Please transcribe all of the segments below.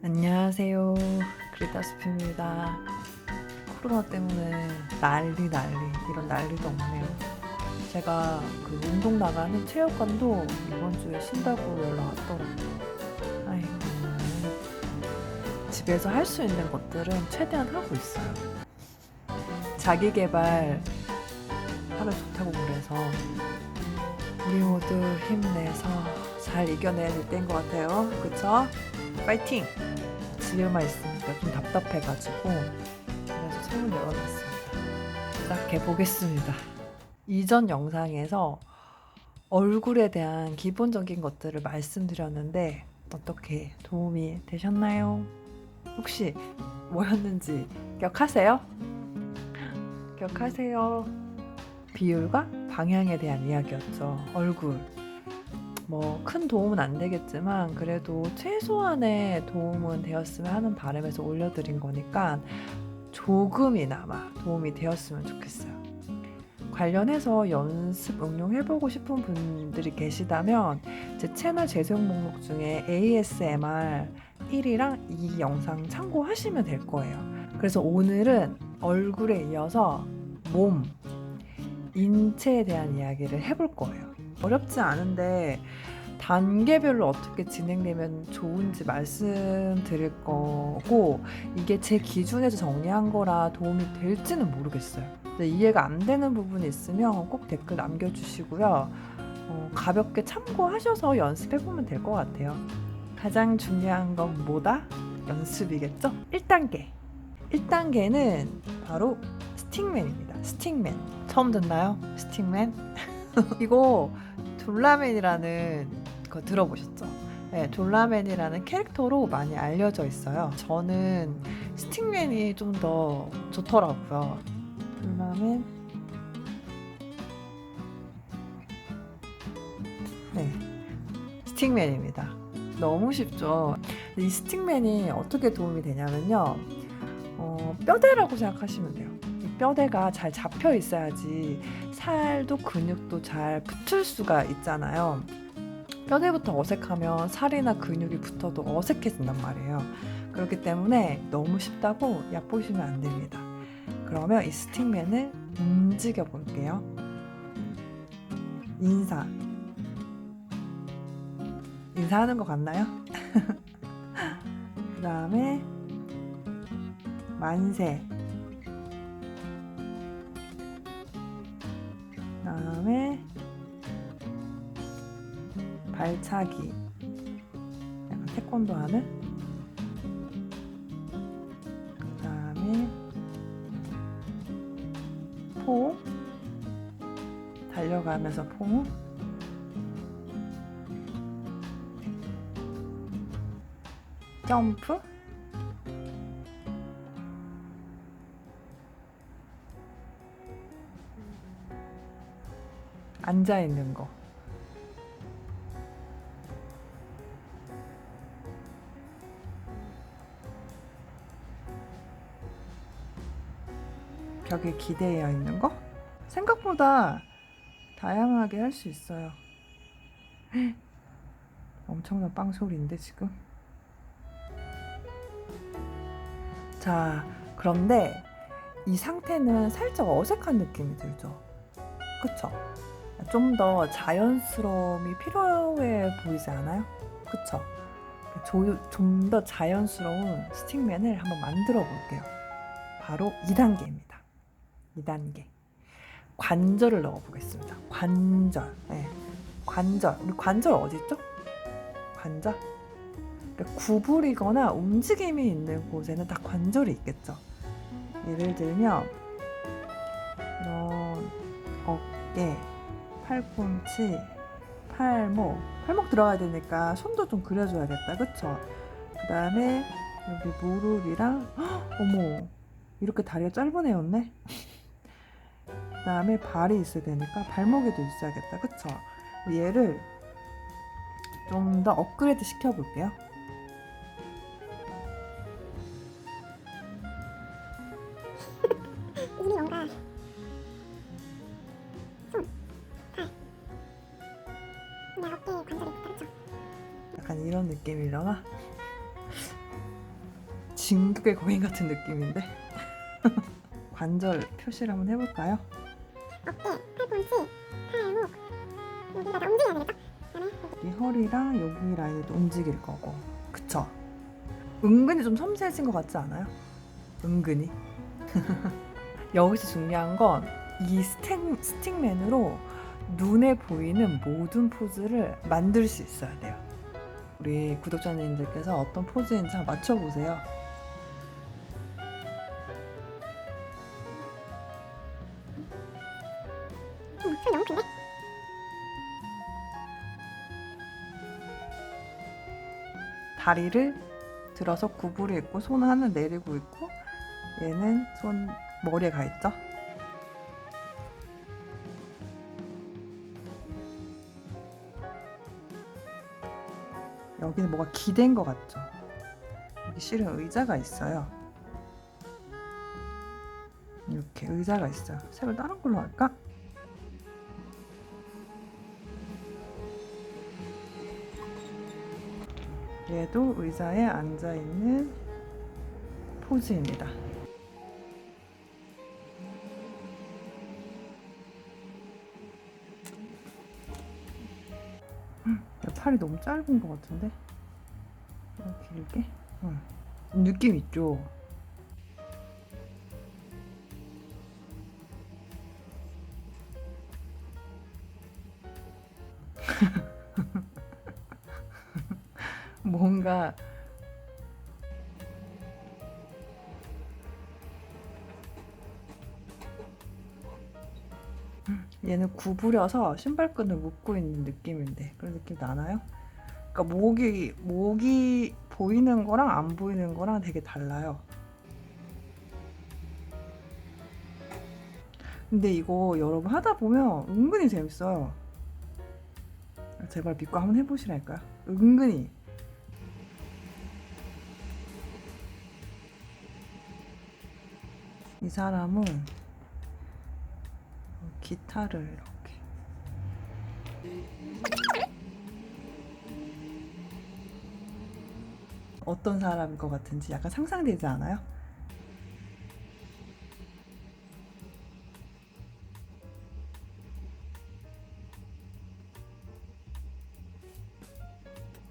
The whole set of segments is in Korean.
안녕하세요. 그리다스피입니다. 코로나 때문에 난리 난리 이런 난리도 없네요. 제가 그 운동 나가는 체육관도 이번 주에 쉰다고 연락 왔더라고요. 아이고 집에서 할 수 있는 것들은 최대한 하고 있어요. 자기 개발 하면 좋다고 그래서 우리 모두 힘내서 잘 이겨낼 때인 것 같아요. 그쵸? 파이팅! 집에만 있으니까 좀 답답해가지고 그래서 창문 열어놨습니다. 시작해 보겠습니다. 이전 영상에서 얼굴에 대한 기본적인 것들을 말씀드렸는데 어떻게 도움이 되셨나요? 혹시 뭐였는지 기억하세요? 기억하세요? 비율과 방향에 대한 이야기였죠. 얼굴. 뭐 큰 도움은 안 되겠지만 그래도 최소한의 도움은 되었으면 하는 바람에서 올려드린 거니까 조금이나마 도움이 되었으면 좋겠어요. 관련해서 연습 응용해보고 싶은 분들이 계시다면 제 채널 재생 목록 중에 ASMR 1이랑 2 영상 참고하시면 될 거예요. 그래서 오늘은 얼굴에 이어서 몸, 인체에 대한 이야기를 해볼 거예요. 어렵지 않은데 단계별로 어떻게 진행되면 좋은지 말씀드릴 거고 이게 제 기준에서 정리한 거라 도움이 될지는 모르겠어요. 이해가 안 되는 부분이 있으면 꼭 댓글 남겨주시고요. 어, 가볍게 참고하셔서 연습해보면 될 것 같아요. 가장 중요한 건 뭐다? 연습이겠죠? 1단계. 1단계는 바로 스틱맨입니다. 스틱맨. 처음 듣나요? 스틱맨? 이거 졸라맨이라는 거 들어보셨죠? 네, 졸라맨이라는 캐릭터로 많이 알려져 있어요. 저는 스틱맨이 좀 더 좋더라고요. 졸라맨. 네, 스틱맨입니다. 너무 쉽죠? 이 스틱맨이 어떻게 도움이 되냐면요. 어, 뼈대라고 생각하시면 돼요. 이 뼈대가 잘 잡혀 있어야지 살도 근육도 잘 붙을 수가 있잖아요. 뼈대부터 어색하면 살이나 근육이 붙어도 어색해진단 말이에요. 그렇기 때문에 너무 쉽다고 얕보시면 안 됩니다. 그러면 이 스틱맨을 움직여 볼게요. 인사. 인사하는 것 같나요? 그 다음에 만세. 발차기. 약간 태권도 하는. 그 다음에 포. 달려가면서 포. 점프. 앉아 있는 거. 벽에 기대어 있는 거? 생각보다 다양하게 할 수 있어요. 엄청난 빵 소리인데 지금. 자, 그런데 이 상태는 살짝 어색한 느낌이 들죠. 그쵸? 좀 더 자연스러움이 필요해 보이지 않아요? 그쵸? 좀 더 자연스러운 스틱맨을 한번 만들어 볼게요. 바로 2단계입니다. 2단계. 관절을 넣어 보겠습니다. 관절. 네. 관절. 관절 어디 있죠? 관절? 그러니까 구부리거나 움직임이 있는 곳에는 다 관절이 있겠죠. 예를 들면 어깨, 팔꿈치, 팔목, 팔목 들어가야 되니까 손도 좀 그려줘야겠다, 그쵸? 그 다음에 여기 무릎이랑 헉, 어머 이렇게 다리가 짧은 애였네. 그 다음에 발이 있어야 되니까 발목에도 있어야겠다, 그쵸? 얘를 좀 더 업그레이드 시켜볼게요. 이미 뭔가 손, 관절이? 약간 이런 느낌이려나? 진격의 거인 같은 느낌인데 관절 표시를 한번 해볼까요? 어깨, 팔꿈치, 팔목 여기가 다 움직여야 되겠다. 이 허리랑 여기 라인도 움직일 거고 그쵸? 은근히 좀 섬세해진 것 같지 않아요? 은근히 여기서 중요한 건 이 스틱, 스틱맨으로 눈에 보이는 모든 포즈를 만들 수 있어야 돼요 우리 구독자님들께서 어떤 포즈인지 한번 맞춰보세요 다리를 들어서 구부려 있고 손 하나 내리고 있고 얘는 손 머리에 가 있죠. 여기는 뭐가 기댄 것 같죠. 여기 실은 의자가 있어요. 이렇게 의자가 있어요. 색을 다른 걸로 할까? 얘도 의자에 앉아 있는 포즈입니다. 음, 야, 팔이 너무 짧은 것 같은데? 길게? 응. 느낌 있죠? 뭔가 얘는 구부려서 신발끈을 묶고 있는 느낌인데 그런 느낌 나나요? 그러니까 목이 목이 보이는 거랑 안 보이는 거랑 되게 달라요. 근데 이거 여러분 하다 보면 은근히 재밌어요. 제발 믿고 한번 해보시라니까요. 은근히 이 사람은 기타를 이렇게 어떤 사람일 것 같은지 약간 상상되지 않아요?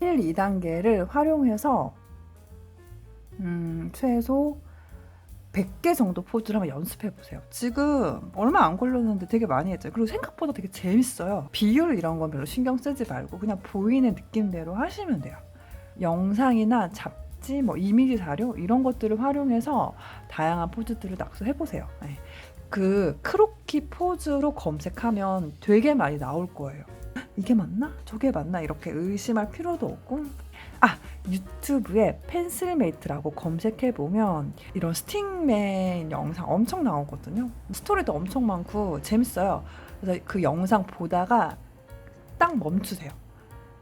일 2단계를 활용해서 음, 최소 100개 정도 포즈를 한번 연습해 보세요. 지금 얼마 안 걸렸는데 되게 많이 했죠. 그리고 생각보다 되게 재밌어요. 비율 이런 건 별로 신경 쓰지 말고 그냥 보이는 느낌대로 하시면 돼요. 영상이나 잡지, 뭐 이미지 자료 이런 것들을 활용해서 다양한 포즈들을 낙서해 보세요. 네. 그 크로키 포즈로 검색하면 되게 많이 나올 거예요. 이게 맞나? 저게 맞나? 이렇게 의심할 필요도 없고 아 유튜브에 펜슬메이트라고 검색해 보면 이런 스틱맨 영상 엄청 나오거든요. 스토리도 엄청 많고 재밌어요. 그래서 그 영상 보다가 딱 멈추세요.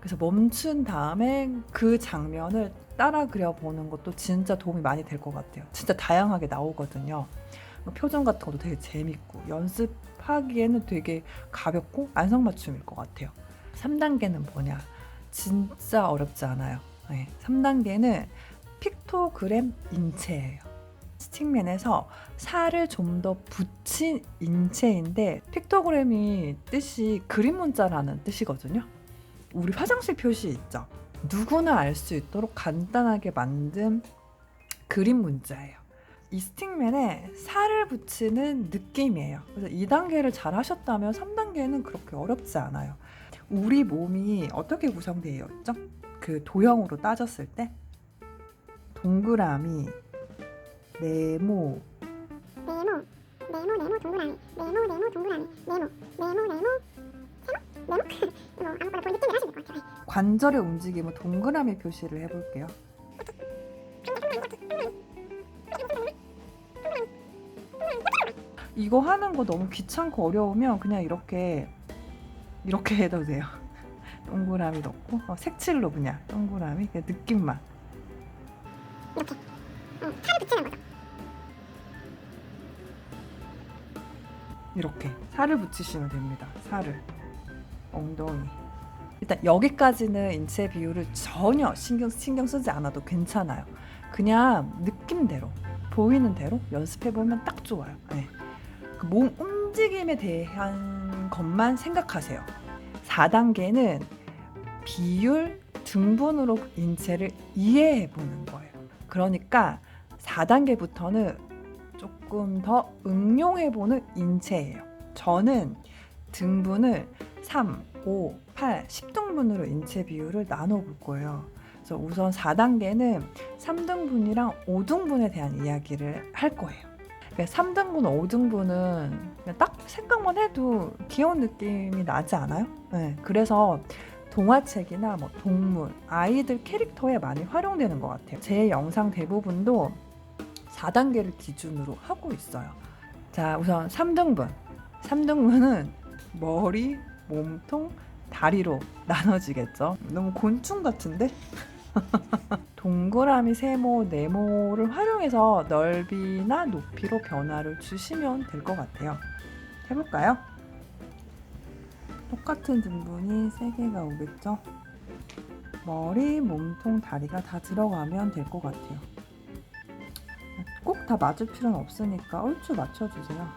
그래서 멈춘 다음에 그 장면을 따라 그려보는 것도 진짜 도움이 많이 될 것 같아요. 진짜 다양하게 나오거든요. 표정 같은 것도 되게 재밌고 연습하기에는 되게 가볍고 안성맞춤일 것 같아요. 3단계는 뭐냐? 진짜 어렵지 않아요. 네, 3단계는 픽토그램 인체예요. 스틱맨에서 살을 좀 더 붙인 인체인데 픽토그램이 뜻이 그림 문자라는 뜻이거든요. 우리 화장실 표시 있죠. 누구나 알 수 있도록 간단하게 만든 그림 문자예요. 이 스틱맨에 살을 붙이는 느낌이에요. 그래서 2단계를 잘 하셨다면 3단계는 그렇게 어렵지 않아요. 우리 몸이 어떻게 구성되어 있죠? 그 도형으로 따졌을 때 동그라미, 네모, 네모, 네모, 네모 동그라미, 네모, 네모 동그라미, 네모, 네모, 네모, 세모, 네모. 뭐 아무거나 본 느낌을 하시면 될 것 같아요. 관절의 움직임은 동그라미 표시를 해볼게요. 이거 하는 거 너무 귀찮고 어려우면 그냥 이렇게 이렇게 해도 돼요. 동그라미 넣고 어, 색칠로 그냥 동그라미 그냥 느낌만 이렇게. 응, 살을 붙이는 거죠. 이렇게 살을 붙이시면 됩니다. 살을 엉덩이 일단 여기까지는 인체 비율을 전혀 신경 신경 쓰지 않아도 괜찮아요. 그냥 느낌대로 보이는 대로 연습해 보면 딱 좋아요. 네. 그 몸 움직임에 대한 것만 생각하세요. 4단계는 비율 등분으로 인체를 이해해 보는 거예요. 그러니까 4단계부터는 조금 더 응용해 보는 인체예요. 저는 등분을 3, 5, 8, 10등분으로 인체 비율을 나눠 볼 거예요. 그래서 우선 4단계는 3등분이랑 5등분에 대한 이야기를 할 거예요. 3등분, 5등분은 딱 생각만 해도 귀여운 느낌이 나지 않아요? 네, 그래서 동화책이나 뭐 동물, 아이들 캐릭터에 많이 활용되는 것 같아요. 제 영상 대부분도 4단계를 기준으로 하고 있어요. 자, 우선 3등분. 3등분은 머리, 몸통, 다리로 나눠지겠죠. 너무 곤충 같은데? 동그라미, 세모, 네모를 활용해서 넓이나 높이로 변화를 주시면 될 것 같아요. 해볼까요? 똑같은 등분이 3개가 오겠죠? 머리, 몸통, 다리가 다 들어가면 될 것 같아요. 꼭 다 맞을 필요는 없으니까 얼추 맞춰주세요.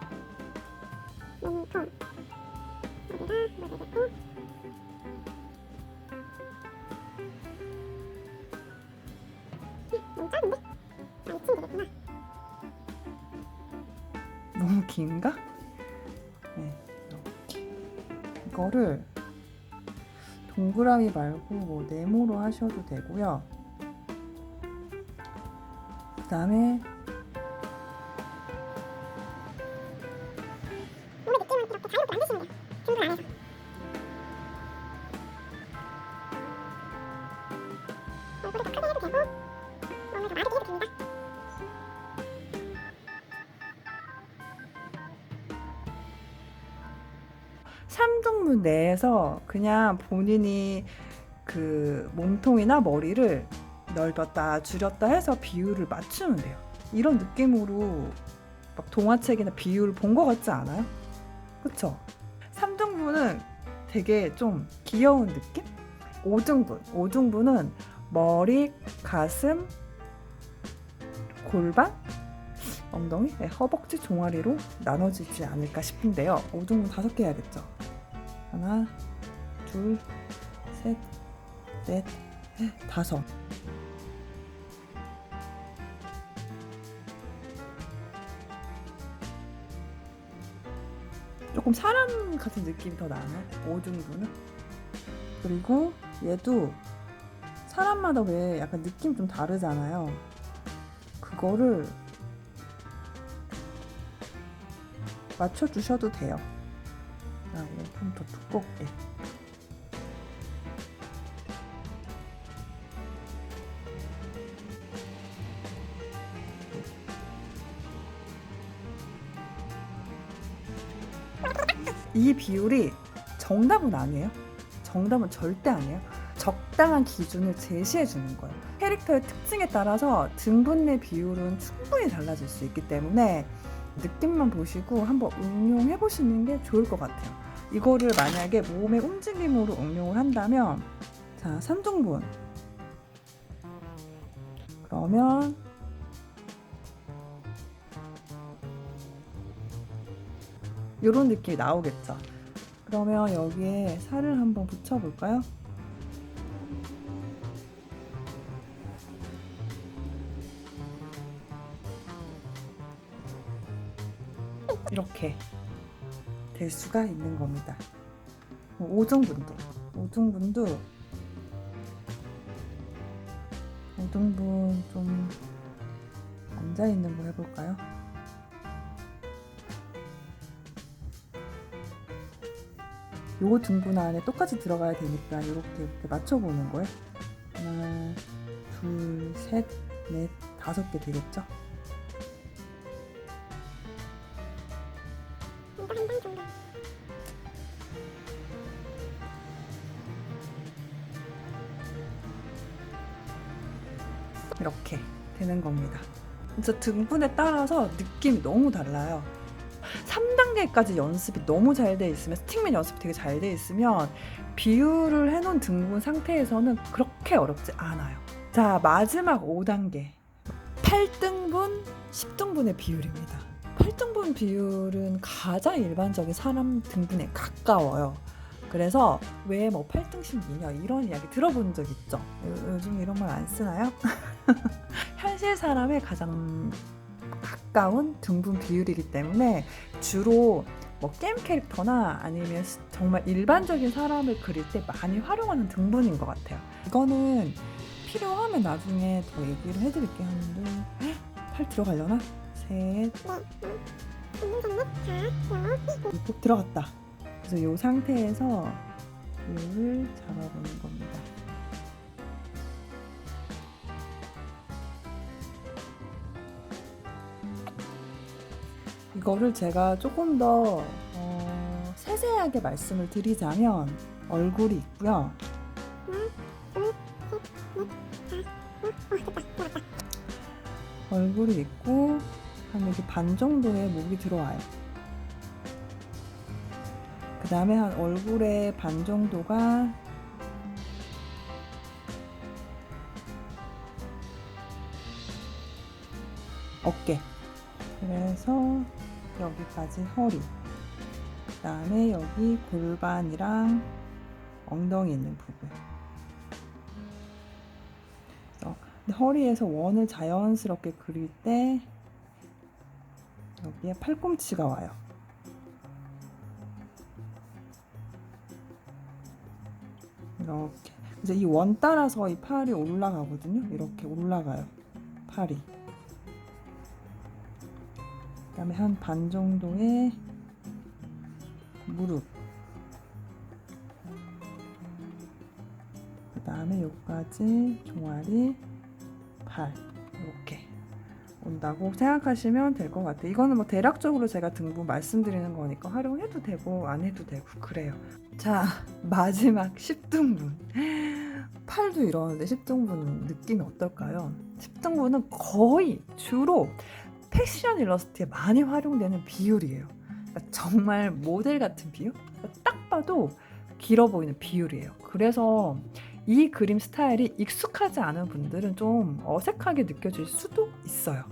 너무 긴가? 이거를 동그라미 말고 뭐 네모로 하셔도 되고요. 그 다음에 내에서 그냥 본인이 그 몸통이나 머리를 넓혔다 줄였다 해서 비율을 맞추면 돼요. 이런 느낌으로 막 동화책이나 비율 본 것 같지 않아요? 그쵸? 3등분은 되게 좀 귀여운 느낌? 5등분. 5등분은 머리, 가슴, 골반, 엉덩이, 네, 허벅지 종아리로 나눠지지 않을까 싶은데요. 5등분 다섯 개 해야겠죠? 하나, 둘, 셋, 넷, 다섯. 조금 사람 같은 느낌이 더 나나요? 5등분은? 그리고 얘도 사람마다 왜 약간 느낌 좀 다르잖아요. 그거를 맞춰주셔도 돼요. 아, 좀더 두껍게. 이 비율이 정답은 아니에요. 정답은 절대 아니에요. 적당한 기준을 제시해 주는 거예요. 캐릭터의 특징에 따라서 등분 내 비율은 충분히 달라질 수 있기 때문에 느낌만 보시고 한번 응용해 보시는 게 좋을 것 같아요. 이거를 만약에 몸의 움직임으로 응용을 한다면 자, 3등분 그러면 이런 느낌이 나오겠죠. 그러면 여기에 살을 한번 붙여볼까요? 이렇게 될 수가 있는 겁니다. 오등분도 오등분도 오등분 좀 앉아 있는 거 해볼까요? 요 등분 안에 똑같이 들어가야 되니까 이렇게 이렇게 맞춰보는 거예요. 하나, 둘, 셋, 넷, 다섯 개 되겠죠? 진짜 등분에 따라서 느낌이 너무 달라요. 3단계까지 연습이 너무 잘 돼 있으면 스틱맨 연습이 되게 잘 돼 있으면 비율을 해놓은 등분 상태에서는 그렇게 어렵지 않아요. 자 마지막 5단계 8등분 10등분의 비율입니다. 8등분 비율은 가장 일반적인 사람 등분에 가까워요. 그래서 왜 뭐 8등신 미녀 이런 이야기 들어본 적 있죠? 요- 요즘 이런 말 안 쓰나요? 현실 사람의 가장 가까운 등분 비율이기 때문에 주로 뭐 게임 캐릭터나 아니면 스- 정말 일반적인 사람을 그릴 때 많이 활용하는 등분인 것 같아요. 이거는 필요하면 나중에 더 얘기를 해드릴게요. 하는데 팔 들어가려나? 셋, 꼭 들어갔다. 그래서 이 상태에서 비율을 잡아보는 겁니다. 이거를 제가 조금 더 어, 세세하게 말씀을 드리자면 얼굴이 있고요. 얼굴이 있고 한 이렇게 반 정도의 목이 들어와요. 그 다음에 한 얼굴의 반 정도가 어깨. 그래서 여기까지 허리. 그 다음에 여기 골반이랑 엉덩이 있는 부분. 허리에서 원을 자연스럽게 그릴 때 여기에 팔꿈치가 와요. 이렇게. 그래서 이원 따라서 이 팔이 올라가거든요. 이렇게 올라가요. 팔이. 그다음에 한 반 정도의 무릎. 그다음에 여기까지 종아리, 팔 온다고 생각하시면 될 것 같아요. 이거는 뭐 대략적으로 제가 등분 말씀드리는 거니까 활용해도 되고 안 해도 되고 그래요. 자 마지막 10등분. 팔도 이러는데 10등분 느낌이 어떨까요? 10등분은 거의 주로 패션 일러스트에 많이 활용되는 비율이에요. 그러니까 정말 모델 같은 비율? 그러니까 딱 봐도 길어 보이는 비율이에요. 그래서 이 그림 스타일이 익숙하지 않은 분들은 좀 어색하게 느껴질 수도 있어요.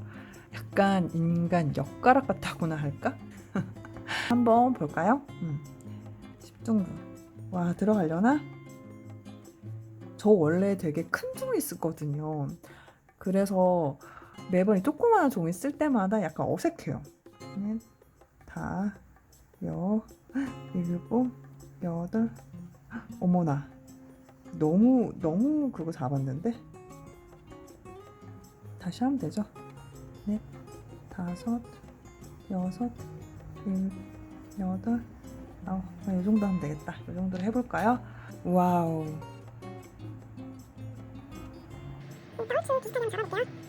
약간 인간 엿가락 같다고나 할까? 한번 볼까요? 음. 10등분. 와, 들어가려나? 저 원래 되게 큰 종이 쓰거든요. 그래서 매번 이 조그마한 종이 쓸 때마다 약간 어색해요. 넷, 다, 여, 일곱, 여덟, 어머나. 너무, 너무 그거 잡았는데? 다시 하면 되죠. 넷, 다섯, 여섯, 일곱, 여덟, 아홉. 아, 이 정도 하면 되겠다. 이 정도로 해볼까요? 와우. 다우치 비슷하게 한번 잡아볼게요.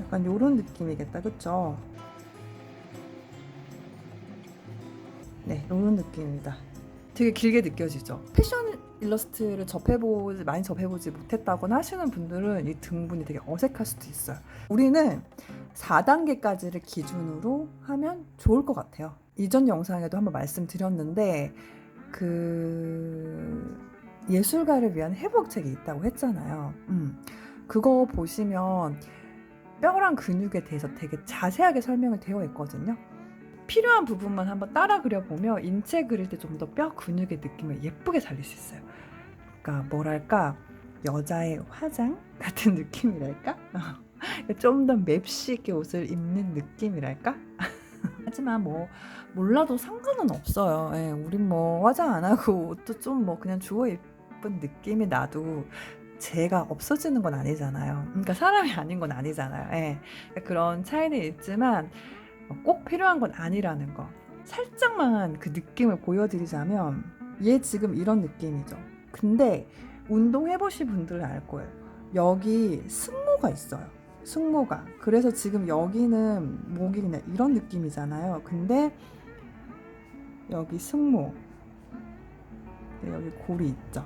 약간 요런 느낌이겠다. 그쵸? 네, 요런 느낌입니다. 되게 길게 느껴지죠? 패션 일러스트를 접해보지, 많이 접해보지 못했다거나 하시는 분들은 이 등분이 되게 어색할 수도 있어요. 우리는 4단계까지를 기준으로 하면 좋을 것 같아요. 이전 영상에도 한번 말씀드렸는데, 그, 예술가를 위한 회복책이 있다고 했잖아요. 음. 그거 보시면 뼈랑 근육에 대해서 되게 자세하게 설명이 되어 있거든요. 필요한 부분만 한번 따라 그려보면 인체 그릴 때 좀 더 뼈 근육의 느낌을 예쁘게 살릴 수 있어요. 그러니까 뭐랄까 여자의 화장 같은 느낌이랄까? 좀 더 맵시 있게 옷을 입는 느낌이랄까? 하지만 뭐 몰라도 상관은 없어요. 예, 우린 뭐 화장 안 하고 옷도 좀 뭐 그냥 주워 입은 느낌이 나도 제가 없어지는 건 아니잖아요. 그러니까 사람이 아닌 건 아니잖아요. 예. 그런 차이는 있지만 꼭 필요한 건 아니라는 거. 살짝만 그 느낌을 보여드리자면 얘 지금 이런 느낌이죠. 근데 운동해 보신 분들은 알 거예요. 여기 승모가 있어요. 승모가. 그래서 지금 여기는 목이 그냥 이런 느낌이잖아요. 근데 여기 승모. 네, 여기 골이 있죠.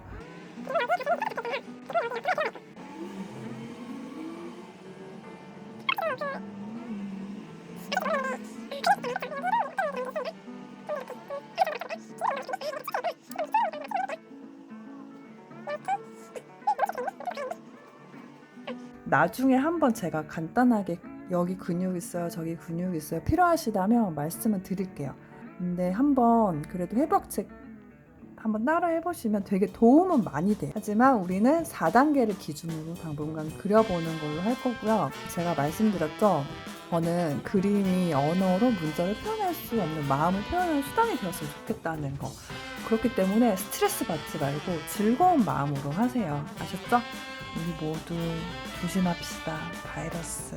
나중에 한번 제가 간단하게 여기 근육 있어요, 저기 근육 있어요 필요하시다면 말씀을 드릴게요. 근데 한번 그래도 회복책 한번 따라 해보시면 되게 도움은 많이 돼요. 하지만 우리는 4단계를 기준으로 당분간 그려보는 걸로 할 거고요. 제가 말씀드렸죠. 저는 그림이 언어로 문제를 표현할 수 없는 마음을 표현하는 수단이 되었으면 좋겠다는 거. 그렇기 때문에 스트레스 받지 말고 즐거운 마음으로 하세요. 아셨죠? 우리 모두 조심합시다. 바이러스.